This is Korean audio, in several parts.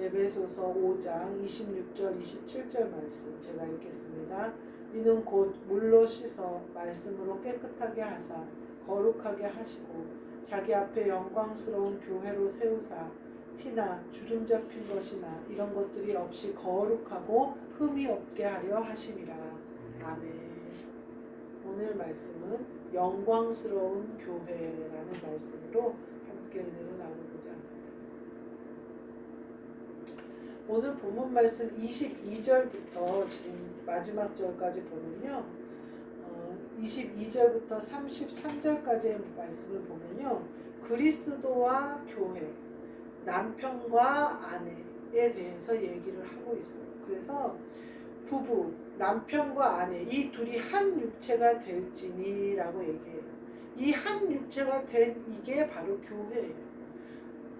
예배소서 5장 26절 27절 말씀 제가 읽겠습니다. 이는 곧 물로 씻어 말씀으로 깨끗하게 하사 거룩하게 하시고 자기 앞에 영광스러운 교회로 세우사 티나 주름 잡힌 것이나 이런 것들이 없이 거룩하고 흠이 없게 하려 하심이라. 아멘. 오늘 말씀은 영광스러운 교회라는 말씀으로 함께 은혜를 나누고자 합니다. 오늘 본문 말씀 22절부터 지금 마지막 절까지 보면요. 어, 22절부터 33절까지의 말씀을 보면요. 그리스도와 교회, 남편과 아내에 대해서 얘기를 하고 있어요. 그래서 부부, 남편과 아내 이 둘이 한 육체가 될지니라고 얘기해요. 이 한 육체가 된 이게 바로 교회예요.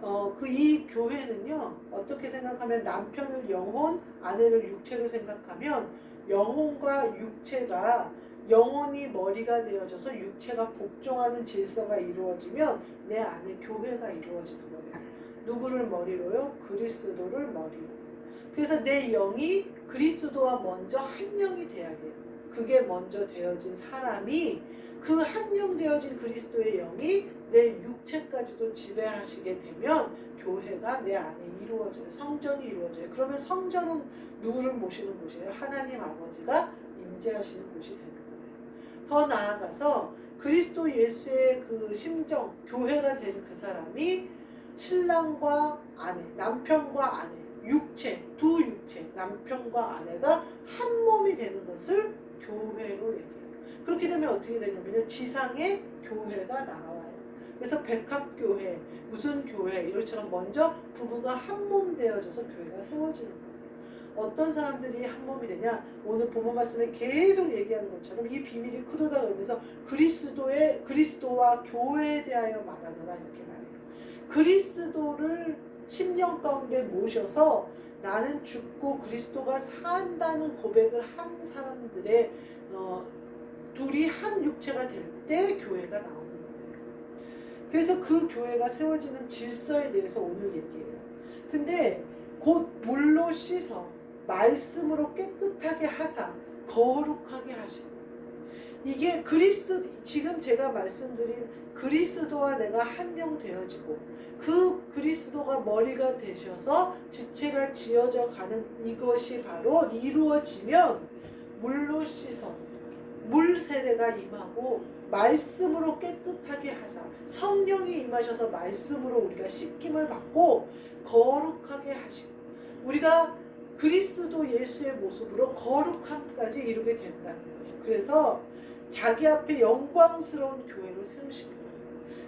어, 그 이 교회는요, 어떻게 생각하면 남편을 영혼, 아내를 육체로 생각하면 영혼과 육체가 영혼이 머리가 되어져서 육체가 복종하는 질서가 이루어지면 내 안에 교회가 이루어지는 거예요. 누구를 머리로요? 그리스도를 머리로. 그래서 내 영이 그리스도와 먼저 한 영이 돼야 돼요. 그게 먼저 되어진 사람이 그 한영 되어진 그리스도의 영이 내 육체까지도 지배하시게 되면 교회가 내 안에 이루어져요. 성전이 이루어져요. 그러면 성전은 누구를 모시는 곳이에요? 하나님 아버지가 임재하시는 곳이 되는 거예요. 더 나아가서 그리스도 예수의 그 심정, 교회가 된 그 사람이 신랑과 아내, 남편과 아내, 육체, 두 육체, 남편과 아내가 한 몸이 되는 것을 교회로 얘기해요. 그렇게 되면 어떻게 되냐면요. 지상에 교회가 나와요. 그래서 백합교회, 무슨 교회, 이럴처럼 먼저 부부가 한 몸 되어져서 교회가 세워지는 거예요. 어떤 사람들이 한 몸이 되냐? 오늘 본문 말씀에 계속 얘기하는 것처럼 이 비밀이 크도다 그러면서 그리스도의 그리스도와 교회에 대하여 말하노라 이렇게 말해요. 그리스도를 10년 가운데 모셔서 나는 죽고 그리스도가 산다는 고백을 한 사람들의 어, 둘이 한 육체가 될 때 교회가 나오는 거예요. 그래서 그 교회가 세워지는 질서에 대해서 오늘 얘기해요. 근데 곧 물로 씻어 말씀으로 깨끗하게 하사 거룩하게 하시고 이게 그리스도 지금 제가 말씀드린 그리스도와 내가 한영 되어지고 그 그리스도가 머리가 되셔서 지체가 지어져 가는 이것이 바로 이루어지면 물로 씻어 물 세례가 임하고 말씀으로 깨끗하게 하사 성령이 임하셔서 말씀으로 우리가 씻김을 받고 거룩하게 하시고 우리가 그리스도 예수의 모습으로 거룩함까지 이루게 된다는 거예요. 그래서 자기 앞에 영광스러운 교회로 세우시는 거예요.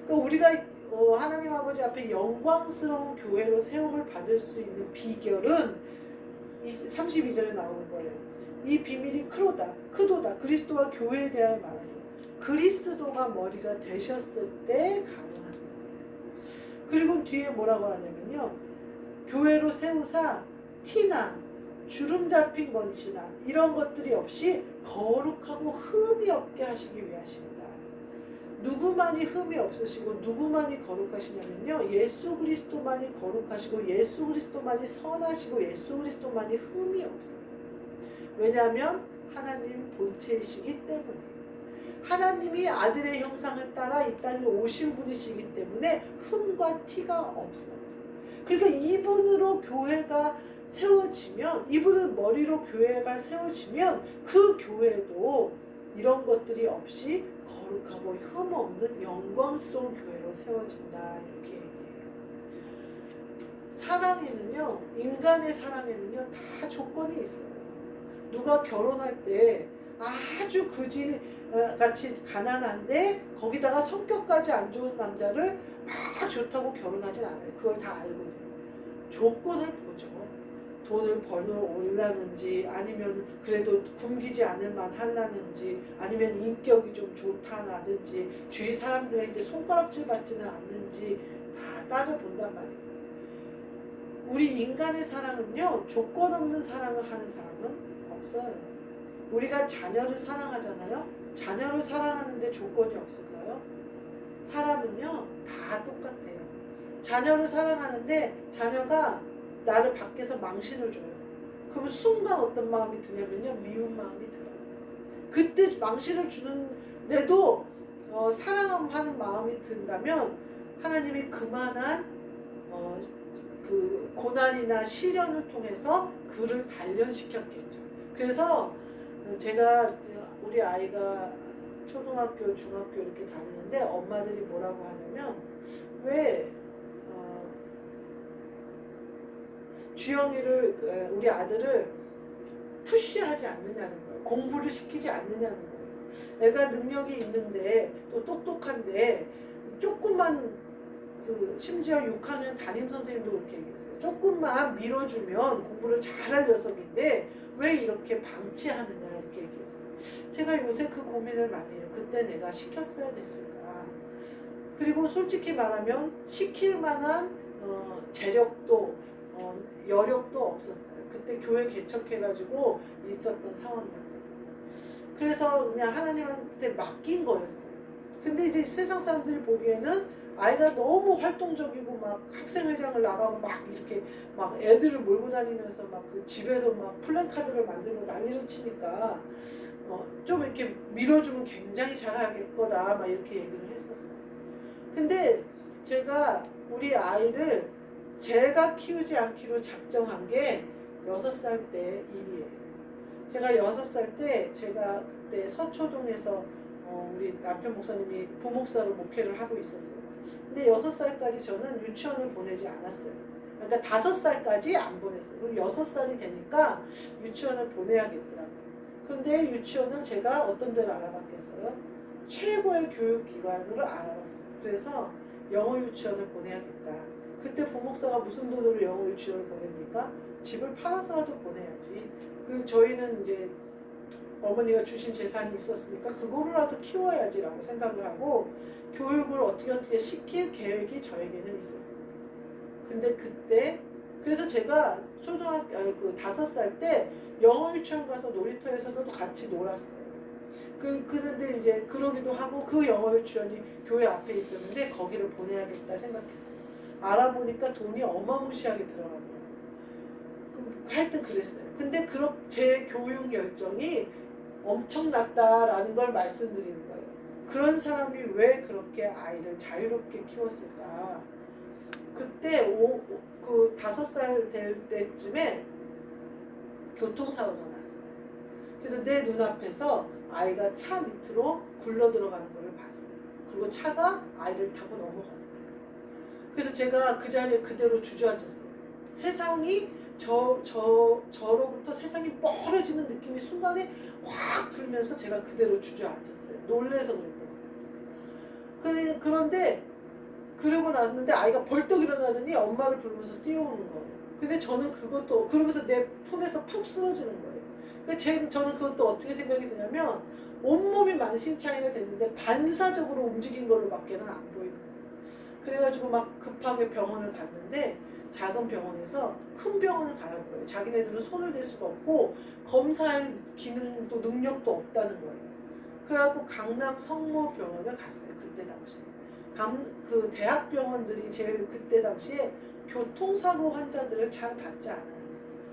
그러니까 우리가 어, 하나님 아버지 앞에 영광스러운 교회로 세움을 받을 수 있는 비결은 이 32절에 나오는 거예요. 이 비밀이 크로다, 크도다, 그리스도와 교회에 대하여 말하는. 그리스도가 머리가 되셨을 때 가능한 거예요. 그리고 뒤에 뭐라고 하냐면요. 교회로 세우사 티나 주름 잡힌 것이나 이런 것들이 없이 거룩하고 흠이 없게 하시기 위하십니다. 누구만이 흠이 없으시고 누구만이 거룩하시냐면요. 예수 그리스도만이 거룩하시고 예수 그리스도만이 선하시고 예수 그리스도만이 흠이 없어요. 왜냐하면 하나님 본체이시기 때문에. 하나님이 아들의 형상을 따라 이 땅에 오신 분이시기 때문에 흠과 티가 없어요. 그러니까 이분으로 교회가 세워지면 이분을 머리로 교회가 세워지면 그 교회도 이런 것들이 없이 거룩하고 흠 없는 영광스러운 교회로 세워진다 이렇게 얘기해요. 사랑에는요 인간의 사랑에는요 다 조건이 있어요. 누가 결혼할 때 아주 그지 어, 같이 가난한데 거기다가 성격까지 안 좋은 남자를 막 좋다고 결혼하진 않아요. 그걸 다 알고 조건을 보죠. 돈을 벌러 올라는지 아니면 그래도 굶기지 않을 만 하려는지 아니면 인격이 좀 좋다라든지 주위 사람들한테 손가락질 받지는 않는지 다 따져본단 말이에요. 우리 인간의 사랑은요 조건 없는 사랑을 하는 사람은 없어요. 우리가 자녀를 사랑하잖아요. 자녀를 사랑하는데 조건이 없을까요? 사람은요 다 똑같아요. 자녀를 사랑하는데 자녀가 나를 밖에서 망신을 줘요. 그러면 순간 어떤 마음이 드냐면요. 미운 마음이 들어요. 그때 망신을 주는데도 어, 사랑하는 마음이 든다면 하나님이 그만한 어, 그 고난이나 시련을 통해서 그를 단련시켰겠죠. 그래서 제가 우리 아이가 초등학교, 중학교 이렇게 다니는데 엄마들이 뭐라고 하냐면 왜 어, 주영이를 에, 우리 아들을 푸시하지 않느냐는 거예요. 공부를 시키지 않느냐는 거예요. 애가 능력이 있는데 또 똑똑한데 조금만 그 심지어 6학년 담임 선생님도 그렇게 얘기했어요. 조금만 밀어주면 공부를 잘할 녀석인데 왜 이렇게 방치하느냐 이렇게 얘기했어요. 제가 요새 그 고민을 많이 해요. 그때 내가 시켰어야 됐을까. 그리고 솔직히 말하면 시킬 만한 어, 재력도 어, 여력도 없었어요. 그때 교회 개척해가지고 있었던 상황이었거든요. 그래서 그냥 하나님한테 맡긴 거였어요. 근데 이제 세상 사람들이 보기에는 아이가 너무 활동적이고 막 학생회장을 나가고 막 이렇게 막 애들을 몰고 다니면서 막 그 집에서 막 플랜카드를 만들고 난리를 치니까 어, 좀 이렇게 밀어주면 굉장히 잘할 거다 막 이렇게 얘기를 했었어요. 근데 제가 우리 아이를 제가 키우지 않기로 작정한 게 여섯 살 때 일이에요. 제가 여섯 살 때 제가 그때 서초동에서 어, 우리 남편 목사님이 부목사로 목회를 하고 있었어요. 근데 여섯 살까지 저는 유치원을 보내지 않았어요. 그러니까 다섯 살까지 안 보냈어요. 그리고 여섯 살이 되니까 유치원을 보내야겠더라고요. 그런데 유치원을 제가 어떤 데를 알아봤겠어요? 최고의 교육기관으로 알아봤어요. 그래서 영어 유치원을 보내야겠다. 그때 부목사가 무슨 돈으로 영어 유치원을 보냅니까? 집을 팔아서라도 보내야지. 그 저희는 이제 어머니가 주신 재산이 있었으니까 그거로라도 키워야지라고 생각을 하고 교육을 어떻게 어떻게 시킬 계획이 저에게는 있었어요. 근데 그때 그래서 제가 초등학교 아니, 그 다섯 살 때 영어 유치원 가서 놀이터에서도 같이 놀았어요. 그 그런데 이제 그러기도 하고 그 영어 유치원이 교회 앞에 있었는데 거기를 보내야겠다 생각했어요. 알아보니까 돈이 어마무시하게 들어가더라고요. 그- 하여튼 그랬어요. 근데 그렇 제 교육 열정이 엄청났다라는 걸 말씀드리는 거예요. 그런 사람이 왜 그렇게 아이를 자유롭게 키웠을까? 그때 오, 오- 그 다섯 살 될 때쯤에 교통사고가 났어요. 그래서 내 눈앞에서 아이가 차 밑으로 굴러 들어가는 것을 봤어요. 그리고 차가 아이를 타고 넘어갔어요. 그래서 제가 그 자리에 그대로 주저앉았어요. 세상이 저, 저, 저로부터 세상이 멀어지는 느낌이 순간에 확 들면서 제가 그대로 주저앉았어요. 놀래서 그랬던 거예요. 그- 그런데 그러고 났는데 아이가 벌떡 일어나더니 엄마를 부르면서 뛰어오는 거예요. 근데 저는 그것도 그러면서 내 품에서 푹 쓰러지는 거예요. 그 제, 저는 그것도 어떻게 생각이 드냐면 온몸이 만신창이가 됐는데 반사적으로 움직인 걸로 밖에는 안 보이고 그래가지고 막 급하게 병원을 갔는데 작은 병원에서 큰 병원을 가라는 거예요. 자기네들은 손을 댈 수가 없고 검사할 기능도 능력도 없다는 거예요. 그래갖고 강남 성모병원을 갔어요. 그때 당시. 감, 그 대학병원들이 제일 그때 당시에 교통사고 환자들을 잘 받지 않아요.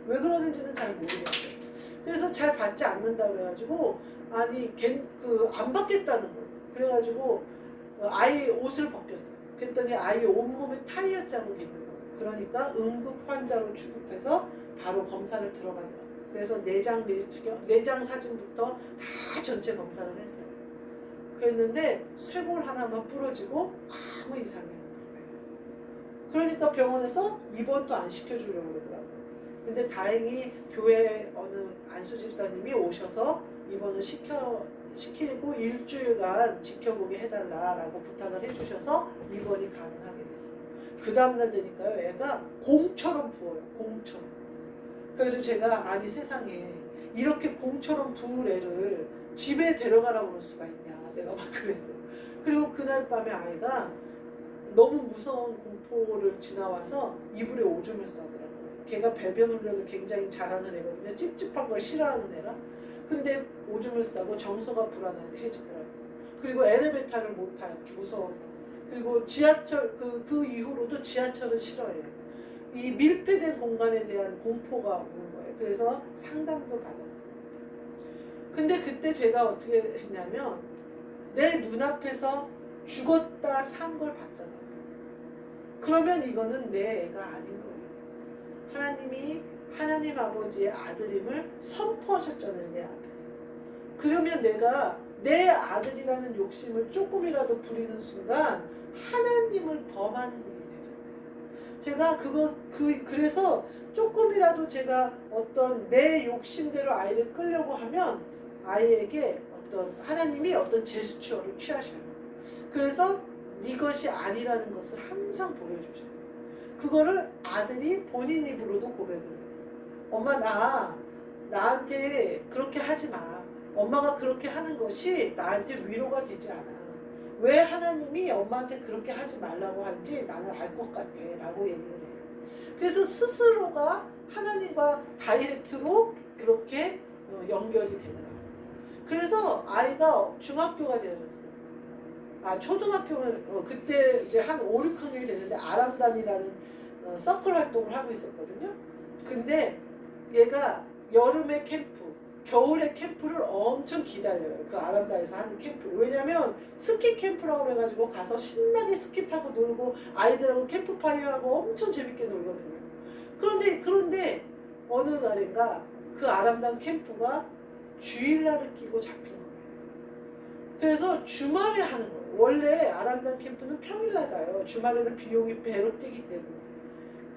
왜 그러는지는 잘 모르겠어요. 그래서 잘 받지 않는다 그래가지고 아니 그안 받겠다는 거예요. 그래가지고 어, 아이 옷을 벗겼어요. 그랬더니 아이 온몸에 타이어 자국이 거예요. 그러니까 응급 환자로 취급해서 바로 검사를 들어가더라고요. 그래서 내장 내시경, 내장 사진부터 다 전체 검사를 했어요. 그랬는데 쇄골 하나만 부러지고 아무 이상이 없는 거예요. 그러니까 병원에서 입원도 안 시켜주려고 그러더라고요. 근데 다행히 교회 어느 안수 집사님이 오셔서 입원을 시켜 시키고 일주일간 지켜보게 해달라라고 부탁을 해주셔서 입원이 가능하게 됐어요. 그 다음날 되니까요, 애가 공처럼 부어요, 공처럼. 그래서 제가 아니 세상에 이렇게 공처럼 부을 애를 집에 데려가라고 그럴 수가 있냐, 내가 막 그랬어요. 그리고 그날 밤에 아이가 너무 무서운 공포를 지나와서 이불에 오줌을 싸더라고요. 걔가 배변 훈련을 굉장히 잘하는 애거든요. 찝찝한 걸 싫어하는 애라. 근데 오줌을 싸고 정서가 불안해지더라고요. 그리고 엘리베이터를 못 타요. 무서워서. 그리고 지하철 그, 그 이후로도 지하철을 싫어해요. 이 밀폐된 공간에 대한 공포가 오는 거예요. 그래서 상담도 받았어요. 근데 그때 제가 어떻게 했냐면 내 눈앞에서 죽었다 산 걸 봤잖아요. 그러면 이거는 내 애가 아닌 거예요. 하나님이 하나님 아버지의 아들임을 선포하셨잖아요, 내 앞에서. 그러면 내가 내 아들이라는 욕심을 조금이라도 부리는 순간 하나님을 범하는 일이 되잖아요. 제가 그거 그 그래서 조금이라도 제가 어떤 내 욕심대로 아이를 끌려고 하면 아이에게 어떤 하나님이 어떤 제스처를 취하셔요. 그래서 네 것이 아니라는 것을 항상 보여주셔요. 그거를 아들이 본인 입으로도 고백을 해요. 엄마 나 나한테 그렇게 하지 마. 엄마가 그렇게 하는 것이 나한테 위로가 되지 않아. 왜 하나님이 엄마한테 그렇게 하지 말라고 하는지 나는 알 것 같아. 라고 얘기를 해요. 그래서 스스로가 하나님과 다이렉트로 그렇게 어, 연결이 되더라고요. 그래서 아이가 중학교가 되었어요. 아, 초등학교는 어, 그때 이제 한 5, 6학년이 됐는데 아람단이라는 어, 서클 활동을 하고 있었거든요. 근데 얘가 여름에 캠프, 겨울에 캠프를 엄청 기다려요. 그 아람다에서 하는 캠프. 왜냐면 스키 캠프라고 그래가지고 가서 신나게 스키 타고 놀고 아이들하고 캠프 파티하고 엄청 재밌게 놀거든요. 그런데 그런데 어느 날인가 그 아람단 캠프가 주일날을 끼고 잡힌 거예요. 그래서 주말에 하는 거예요. 원래 아람단 캠프는 평일날 가요. 주말에는 비용이 배로 뛰기 때문에.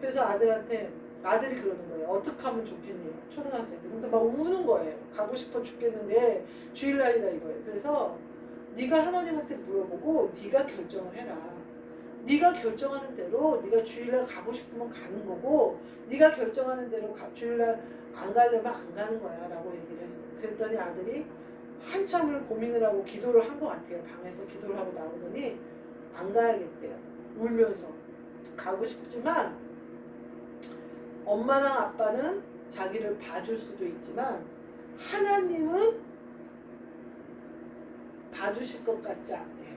그래서 아들한테 아들이 그러는 거예요. 어떻게 하면 좋겠니? 초등학생 때. 그래서 막 우는 거예요. 가고 싶어 죽겠는데 주일날이다 이거예요. 그래서 네가 하나님한테 물어보고 네가 결정을 해라. 네가 결정하는 대로 네가 주일날 가고 싶으면 가는 거고 네가 결정하는 대로 가, 주일날 안 가려면 안 가는 거야 라고 얘기를 했어요. 그랬더니 아들이 한참을 고민을 하고 기도를 한 것 같아요. 방에서 기도를 하고 나오더니 안 가야겠대요. 울면서 가고 싶지만 엄마랑 아빠는 자기를 봐줄 수도 있지만 하나님은 봐주실 것 같지 않대요.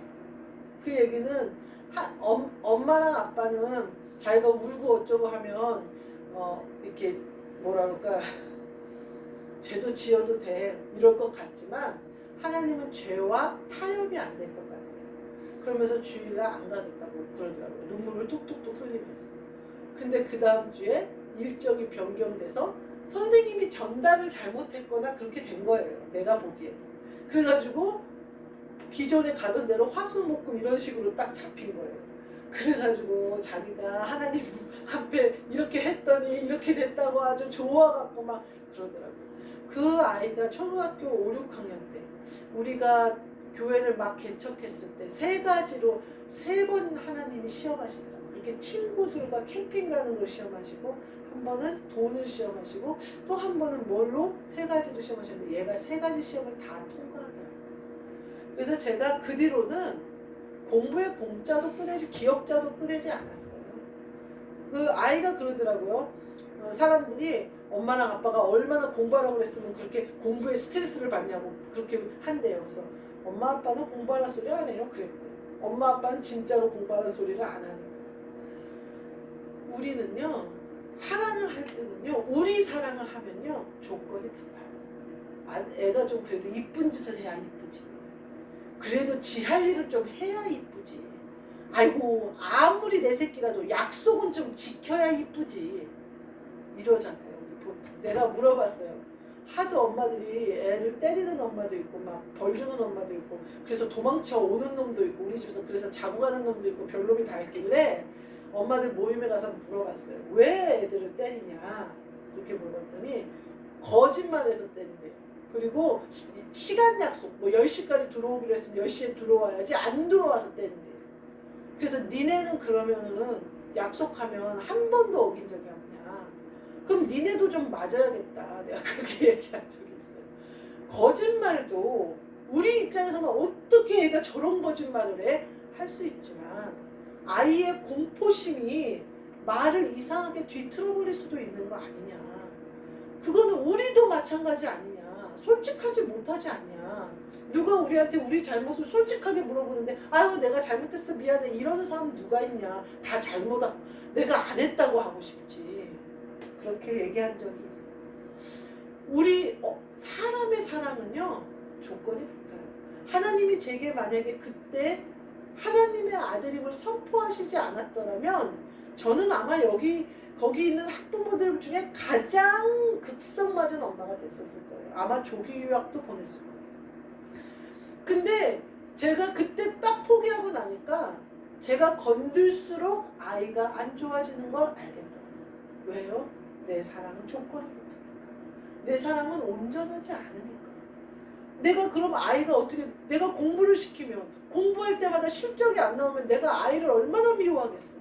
그 얘기는 하, 엄, 엄마랑 아빠는 자기가 울고 어쩌고 하면 어, 이렇게 뭐라 그럴까 죄도 지어도 돼 이럴 것 같지만 하나님은 죄와 타협이 안 될 것 같아요. 그러면서 주일날 안 가겠다고 그러더라고요. 눈물을 툭툭툭 흘리면서. 근데 그 다음 주에 일정이 변경돼서 선생님이 전달을 잘못했거나 그렇게 된 거예요. 내가 보기에. 그래가지고 기존에 가던 대로 화수목금 이런 식으로 딱 잡힌 거예요. 그래가지고 자기가 하나님 앞에 이렇게 했더니 이렇게 됐다고 아주 좋아갖고 막 그러더라고요. 그 아이가 초등학교 5, 6학년 때 우리가 교회를 막 개척했을 때 세 가지로 세 번 하나님이 시험하시더라고요. 이렇게 친구들과 캠핑 가는 걸 시험하시고 한 번은 돈을 시험하시고 또 한 번은 뭘로 세 가지를 시험하셨는데 얘가 세 가지 시험을 다 통과하더라고요. 그래서 제가 그 뒤로는 공부에 공짜도 꺼내지 기억자도 꺼내지 않았어요. 그 아이가 그러더라고요. 어, 사람들이 엄마랑 아빠가 얼마나 공부하라고 그랬으면 그렇게 공부에 스트레스를 받냐고 그렇게 한대요. 그래서 엄마 아빠는 공부하라 소리 안 해요. 그랬대. 엄마 아빠는 진짜로 공부하라 소리를 안 하니까. 우리는요 사랑을 할 때는요 우리 사랑을 하면요 조건이 붙어요. 아, 애가 좀 그래도 이쁜 짓을 해야 이쁘지. 그래도 지 할 일을 좀 해야 이쁘지. 아이고 아무리 내 새끼라도 약속은 좀 지켜야 이쁘지. 이러잖아요. 내가 물어봤어요. 하도 엄마들이 애를 때리는 엄마도 있고 막 벌 주는 엄마도 있고 그래서 도망쳐 오는 놈도 있고 우리 집에서 그래서 자고 가는 놈도 있고 별놈이 다 있길래 엄마들 모임에 가서 물어봤어요. 왜 애들을 때리냐? 이렇게 물어봤더니 거짓말해서 때린대요. 그리고 시, 간 약속 뭐 10시까지 들어오기로 했으면 10시에 들어와야지 안 들어와서 때린대요. 그래서 니네는 그러면은 약속하면 한 번도 어긴 적이 없냐? 그럼 니네도 좀 맞아야겠다. 내가 그렇게 얘기한 적이 있어요. 거짓말도 우리 입장에서는 어떻게 애가 저런 거짓말을 해? 할 수 있지만 아이의 공포심이 말을 이상하게 뒤틀어 버릴 수도 있는 거 아니냐. 그거는 우리도 마찬가지 아니냐. 솔직하지 못하지 않냐. 누가 우리한테 우리 잘못을 솔직하게 물어보는데 아유 내가 잘못했어 미안해 이러는 사람 누가 있냐 다 잘못하 내가 안 했다고 하고 싶지 그렇게 얘기한 적이 있어 우리 어, 사람의 사랑은요 조건이 붙어요 하나님이 제게 만약에 그때 하나님의 아들임을 선포하시지 않았더라면 저는 아마 여기 거기 있는 학부모들 중에 가장 극성 맞은 엄마가 됐었을 거예요. 아마 조기 유학도 보냈을 거예요. 근데 제가 그때 딱 포기하고 나니까 제가 건들수록 아이가 안 좋아지는 걸 알겠더라고요. 왜요? 내 사랑은 조건이 붙으니까. 내 사랑은 온전하지 않으니까. 내가 그럼 아이가 어떻게 내가 공부를 시키면 공부할 때마다 실적이 안 나오면 내가 아이를 얼마나 미워하겠어.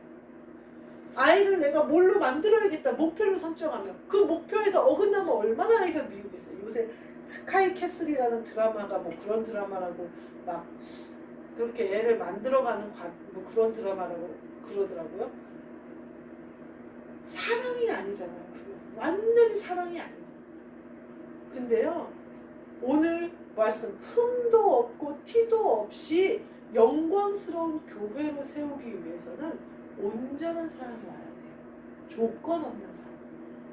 아이를 내가 뭘로 만들어야겠다 목표를 설정하면 그 목표에서 어긋나면 얼마나 아이가 미우겠어요. 요새 스카이 캐슬이라는 드라마가 뭐 그런 드라마라고 막 그렇게 애를 만들어가는 과, 뭐 그런 드라마라고 그러더라고요. 사랑이 아니잖아요. 그래서 완전히 사랑이 아니잖아요. 근데요 오늘 말씀 흠도 없고 티도 없이 영광스러운 교회로 세우기 위해서는 온전한 사랑이 와야 돼요. 조건 없는 사랑.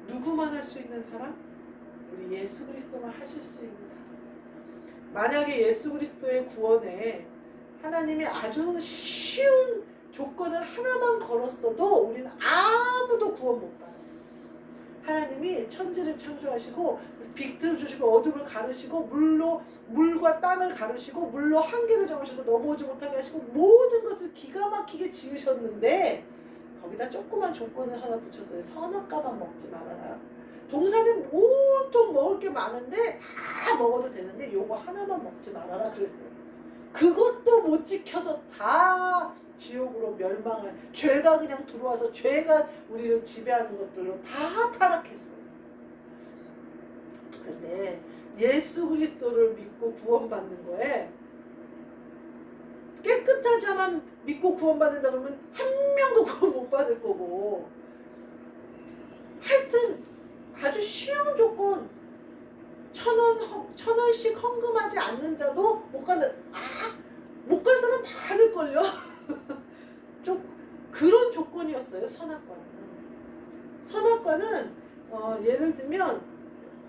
누구만 할 수 있는 사랑? 우리 예수 그리스도만 하실 수 있는 사랑. 만약에 예수 그리스도의 구원에 하나님이 아주 쉬운 조건을 하나만 걸었어도 우리는 아무도 구원 못 받아요. 하나님이 천지를 창조하시고 빛을 주시고 어둠을 가르시고 물로 물과 땅을 가르시고 물로 한계를 정하셔서 넘어오지 못하게 하시고 모든 것을 기가 막히게 지으셨는데 거기다 조그만 조건을 하나 붙였어요. 선악과만 먹지 말아라. 동산은 온통 먹을 게 많은데 다 먹어도 되는데 요거 하나만 먹지 말아라 그랬어요. 그것도 못 지켜서 다 지옥으로 멸망을 죄가 그냥 들어와서 죄가 우리를 지배하는 것들로 다 타락했어 요. 근데 예수 그리스도를 믿고 구원받는 거에 깨끗한 자만 믿고 구원받는다 그러면 한 명도 구원 못 받을 거고 하여튼 아주 쉬운 조건 천원 천 원씩 헌금하지 않는 자도 못 가는 아못 갈 사람 많을 걸요. 좀 그런 조건이었어요 선악과는. 선악과는 어, 예를 들면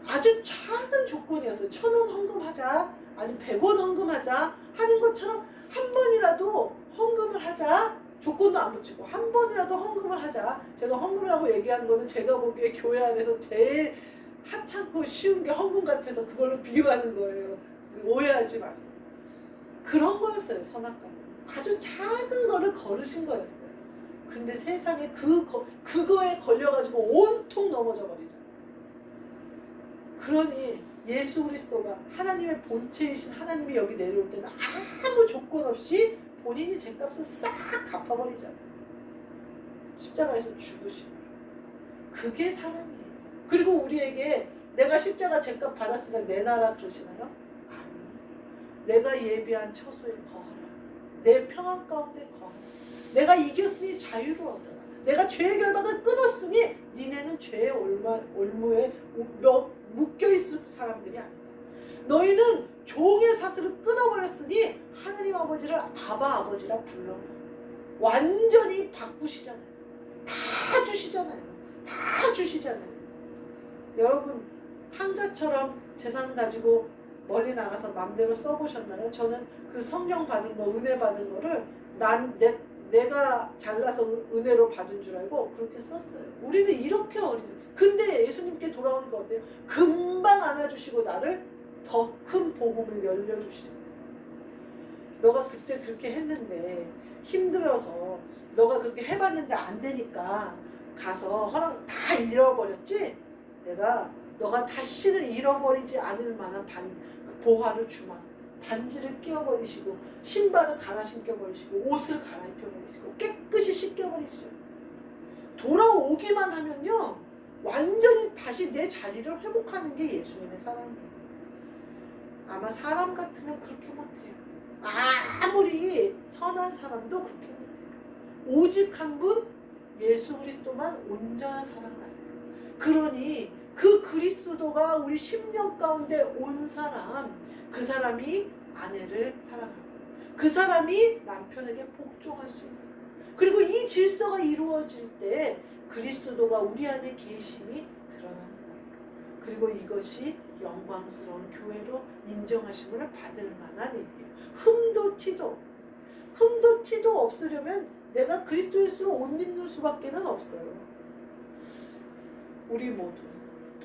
아주 작은 조건이었어요. 천 원 헌금하자, 아니 백 원 헌금하자 하는 것처럼 한 번이라도 헌금을 하자. 조건도 안 붙이고 한 번이라도 헌금을 하자. 제가 헌금이라고 얘기하는 거는 제가 보기에 교회 안에서 제일 하찮고 쉬운 게 헌금 같아서 그걸로 비유하는 거예요. 오해하지 마세요. 그런 거였어요 선악과는. 아주 작은 거를 걸으신 거였어요. 근데 세상에 그 거, 그거에 걸려가지고 온통 넘어져 버리잖아요. 그러니 예수 그리스도가 하나님의 본체이신 하나님이 여기 내려올 때는 아무 조건 없이 본인이 죄값을 싹 갚아버리잖아요. 십자가에서 거예요. 그게 사랑이에요. 그리고 우리에게 내가 십자가 죄값 받았으니까 내놔라 그러시나요? 아니요. 내가 예비한 처소에 거하라. 내 평안 가운데 거하라. 내가 이겼으니 자유로워하라. 내가 죄의 결박을 끊었으니 니네는 죄의 올마, 올무에 묶여 있을 사람들이 아니다. 너희는 종의 사슬을 끊어버렸으니 하나님 아버지를 아바 아버지라 불러. 완전히 바꾸시잖아요. 다 주시잖아요. 다 주시잖아요. 여러분 탕자처럼 재산 가지고 멀리 나가서 맘대로 써보셨나요? 저는 그 성령 받은 거, 은혜 받은 거를 난 내, 내가 잘나서 은혜로 받은 줄 알고 그렇게 썼어요. 우리는 이렇게 어리지. 근데 예수님께 돌아오니까 어때요? 금방 안아주시고 나를 더 큰 복음을 열려주시잖아요. 너가 그때 그렇게 했는데 힘들어서 너가 그렇게 해봤는데 안 되니까 가서 허락 다 잃어버렸지? 내가 너가 다시는 잃어버리지 않을 만한 반, 그 보화를 주마. 반지를 끼워버리시고 신발을 갈아 신겨버리시고 옷을 갈아입혀버리시고 깨끗이 씻겨버리시죠. 돌아오기만 하면요 완전히 다시 내 자리를 회복하는 게 예수님의 사랑이에요. 아마 사람 같으면 그렇게 못해요. 아무리 선한 사람도 그렇게 못해요. 오직 한 분 예수 그리스도만 온전한 사랑하세요. 그러니 그 그리스도가 우리 10년 가운데 온 사람 그 사람이 아내를 사랑하고 그 사람이 남편에게 복종할 수 있어. 그리고 이 질서가 이루어질 때 그리스도가 우리 안에 계심이 드러나는 거예요. 그리고 이것이 영광스러운 교회로 인정하심을 받을 만한 일이에요. 흠도 티도 흠도 티도 없으려면 내가 그리스도 예수로 옷 입는 수밖에는 없어요. 우리 모두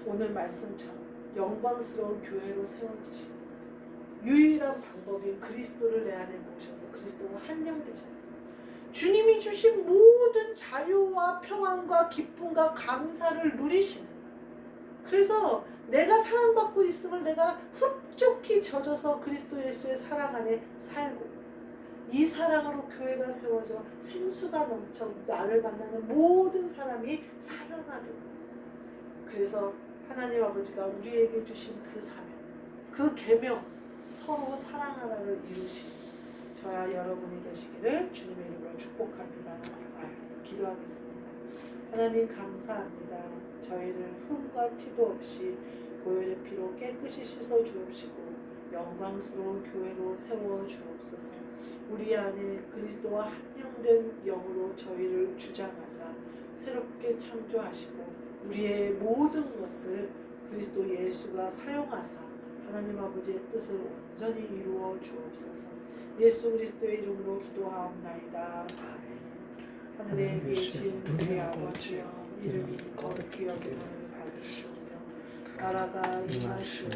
오늘 말씀처럼 영광스러운 교회로 세워지신 유일한 방법인 그리스도를 내 안에 모셔서 그리스도와 한영 되셨어요. 주님이 주신 모든 자유와 평안과 기쁨과 감사를 누리시는 그래서 내가 사랑받고 있음을 내가 흡족히 젖어서 그리스도 예수의 사랑 안에 살고 이 사랑으로 교회가 세워져 생수가 넘쳐 나를 만나는 모든 사람이 살아나도록 그래서 하나님 아버지가 우리에게 주신 그 사명 그 계명 서로 사랑하라를 이루신 저와 여러분이 되시기를 주님의 이름으로 축복합니다. 기도하겠습니다. 하나님 감사합니다. 저희를 흠과 티도 없이 보혈의 피로 깨끗이 씻어 주옵시고 영광스러운 교회로 세워 주옵소서. 우리 안에 그리스도와 한영된 영으로 저희를 주장하사 새롭게 창조하시고 우리의 모든 것을 그리스도 예수가 사용하사 하나님 아버지의 뜻을 온전히 이루어 주옵소서. 예수 그리스도의 이름으로 기도하옵나이다. 아멘. 하늘에 계신 우리 아버지여 이름이 거룩히 여김을 받으시오며 나라가 임하시오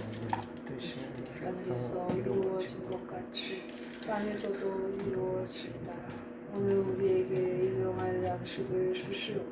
하늘에서 이루어진 것 같이 땅에서도 이루어진다. 오늘 우리에게 일용할 양식을 주시옵고